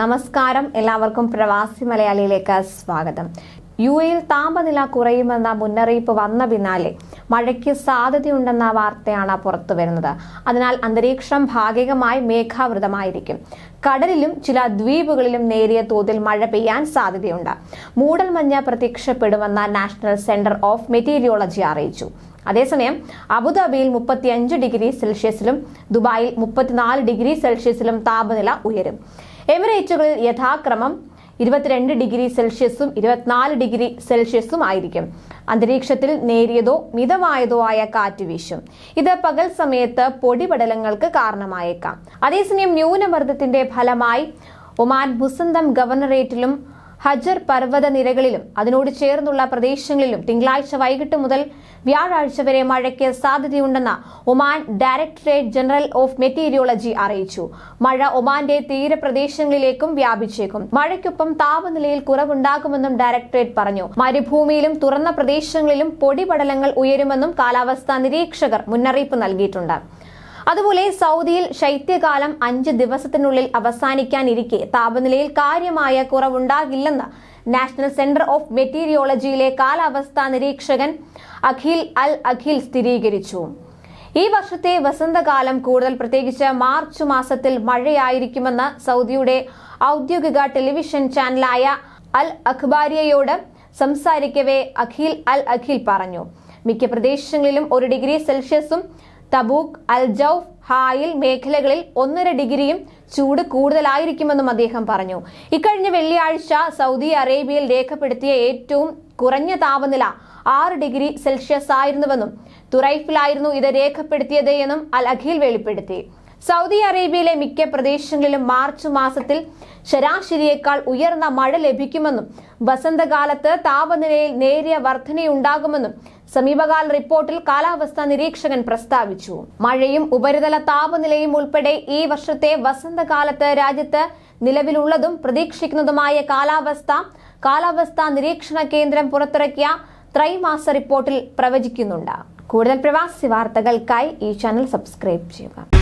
നമസ്കാരം. എല്ലാവർക്കും പ്രവാസി മലയാളിയിലേക്ക് സ്വാഗതം. യു എയിൽ താപനില കുറയുമെന്ന മുന്നറിയിപ്പ് വന്ന പിന്നാലെ മഴയ്ക്ക് സാധ്യതയുണ്ടെന്ന വാർത്തയാണ് പുറത്തു വരുന്നത്. അതിനാൽ അന്തരീക്ഷം ഭാഗികമായി മേഘാവൃതമായിരിക്കും. കടലിലും ചില ദ്വീപുകളിലും നേരിയ തോതിൽ മഴ പെയ്യാൻ സാധ്യതയുണ്ട്. മൂടൽമഞ്ഞ് പ്രത്യക്ഷപ്പെടുമെന്ന നാഷണൽ സെന്റർ ഓഫ് മെറ്റീരിയോളജി അറിയിച്ചു. അതേസമയം അബുദാബിയിൽ മുപ്പത്തിയഞ്ച് ഡിഗ്രി സെൽഷ്യസിലും ദുബായിൽ മുപ്പത്തിനാല് ഡിഗ്രി സെൽഷ്യസിലും താപനില ഉയരും. എമിറേറ്റുകളിൽ യഥാക്രമം ഇരുപത്തിരണ്ട് ഡിഗ്രി സെൽഷ്യസും ഇരുപത്തിനാല് ഡിഗ്രി സെൽഷ്യസും ആയിരിക്കും. അന്തരീക്ഷത്തിൽ നേരിയതോ മിതമായതോ ആയ കാറ്റ് വീശും. ഇത് പകൽ സമയത്ത് പൊടിപടലങ്ങൾക്ക് കാരണമായേക്കാം. അതേസമയം ന്യൂനമർദ്ദത്തിന്റെ ഫലമായി ഒമാൻ മുസന്തം ഗവർണറേറ്റിലും ഹജർ പർവത നിരകളിലും അതിനോട് ചേർന്നുള്ള പ്രദേശങ്ങളിലും തിങ്കളാഴ്ച വൈകിട്ട് മുതൽ വ്യാഴാഴ്ച വരെ മഴയ്ക്ക് സാധ്യതയുണ്ടെന്ന് Oman Directorate General of Meteorology അറിയിച്ചു. മഴ ഒമാന്റെ തീരപ്രദേശങ്ങളിലേക്കും വ്യാപിച്ചേക്കും. മഴയ്ക്കൊപ്പം താപനിലയിൽ കുറവുണ്ടാകുമെന്നും ഡയറക്ടറേറ്റ് പറഞ്ഞു. മരുഭൂമിയിലും തുറന്ന പ്രദേശങ്ങളിലും പൊടിപടലങ്ങൾ ഉയരുമെന്നും കാലാവസ്ഥാ നിരീക്ഷകർ മുന്നറിയിപ്പ് നൽകിയിട്ടുണ്ട്. അതുപോലെ സൗദിയിൽ ശൈത്യകാലം അഞ്ച് ദിവസത്തിനുള്ളിൽ അവസാനിക്കാനിരിക്കെ. താപനിലയിൽ കാര്യമായ കുറവുണ്ടാകില്ലെന്ന് നാഷണൽ സെന്റർ ഓഫ് മെറ്റീരിയോളജിയിലെ കാലാവസ്ഥാ നിരീക്ഷകൻ അഖിൽ അൽ അഖിൽ സ്ഥിരീകരിച്ചു. ഈ വർഷത്തെ വസന്തകാലം കൂടുതൽ പ്രത്യേകിച്ച് മാർച്ച് മാസത്തിൽ മഴയായിരിക്കുമെന്ന് സൗദിയുടെ ഔദ്യോഗിക ടെലിവിഷൻ ചാനലായ അൽ അഖ്ബാരിയയോട് സംസാരിക്കവേ അഖിൽ അൽ അഖിൽ പറഞ്ഞു. മിക്ക പ്രദേശങ്ങളിലും ഒരു ഡിഗ്രി സെൽഷ്യസും തബൂക്ക് അൽജൌഫ് ഹായിൽ മേഖലകളിൽ ഒന്നര ഡിഗ്രിയും ചൂട് കൂടുതലായിരിക്കുമെന്നും അദ്ദേഹം പറഞ്ഞു. ഇക്കഴിഞ്ഞ വെള്ളിയാഴ്ച സൗദി അറേബ്യയിൽ രേഖപ്പെടുത്തിയ ഏറ്റവും കുറഞ്ഞ താപനില ആറ് ഡിഗ്രി സെൽഷ്യസ് ആയിരുന്നുവെന്നും തുറൈഫിലായിരുന്നു ഇത് രേഖപ്പെടുത്തിയത് എന്നും അൽ അഖിൽ വെളിപ്പെടുത്തി. സൗദി അറേബ്യയിലെ മിക്ക പ്രദേശങ്ങളിലും മാർച്ച് മാസത്തിൽ ശരാശരിയേക്കാൾ ഉയർന്ന മഴ ലഭിക്കുമെന്നും വസന്തകാലത്ത് താപനിലയിൽ നേരിയ വർധനയുണ്ടാകുമെന്നും സമീപകാല റിപ്പോർട്ടിൽ കാലാവസ്ഥാ നിരീക്ഷകൻ പ്രസ്താവിച്ചു. മഴയും ഉപരിതല താപനിലയും ഉൾപ്പെടെ ഈ വർഷത്തെ വസന്തകാലത്ത് രാജ്യത്ത് നിലവിലുള്ളതും പ്രതീക്ഷിക്കുന്നതുമായ കാലാവസ്ഥ കാലാവസ്ഥാ നിരീക്ഷണ കേന്ദ്രം പുറത്തിറക്കിയ ത്രൈമാസ റിപ്പോർട്ടിൽ പ്രവചിക്കുന്നുണ്ട്. കൂടുതൽ പ്രവാസി വാർത്തകൾക്കായി ഈ ചാനൽ സബ്സ്ക്രൈബ് ചെയ്യുക.